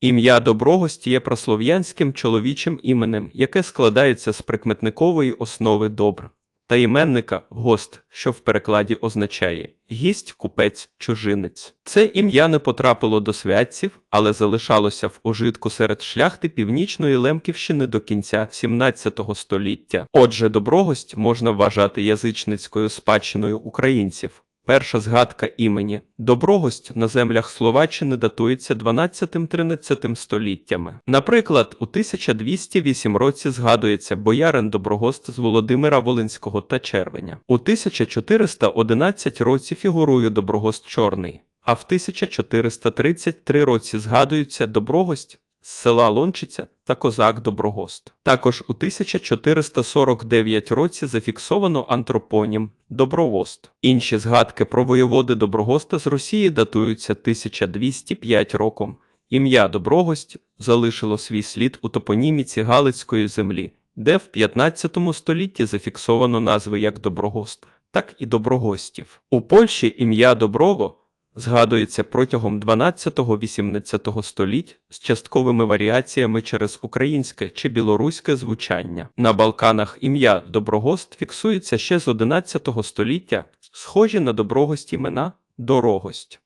Ім'я Доброгость є прослов'янським чоловічим іменем, яке складається з прикметникової основи добр та іменника гост, що в перекладі означає гість, купець, чужинець. Це ім'я не потрапило до святців, але залишалося в ужитку серед шляхти північної Лемківщини до кінця 17 століття. Отже, доброгость можна вважати язичницькою спадщиною українців. Перша згадка імені Доброгость на землях Словаччини датується 12-13 століттями. Наприклад, у 1208 році згадується боярин Доброгост з Володимира Волинського та Червеня. У 1411 році фігурує Доброгост Чорний, а в 1433 році згадуються Доброгость з села Лончиця та козак Доброгост. Також у 1449 році зафіксовано антропонім Добровост. Інші згадки про воєводи Доброгоста з Росії датуються 1205 роком. Ім'я Доброгость залишило свій слід у топоніміці Галицької землі, де в 15 столітті зафіксовано назви як Доброгост, так і Доброгостів. У Польщі ім'я Доброво згадується протягом 12-18 століть з частковими варіаціями через українське чи білоруське звучання. На Балканах ім'я Доброгост фіксується ще з 11 століття, схожі на доброгость імена Дорогость.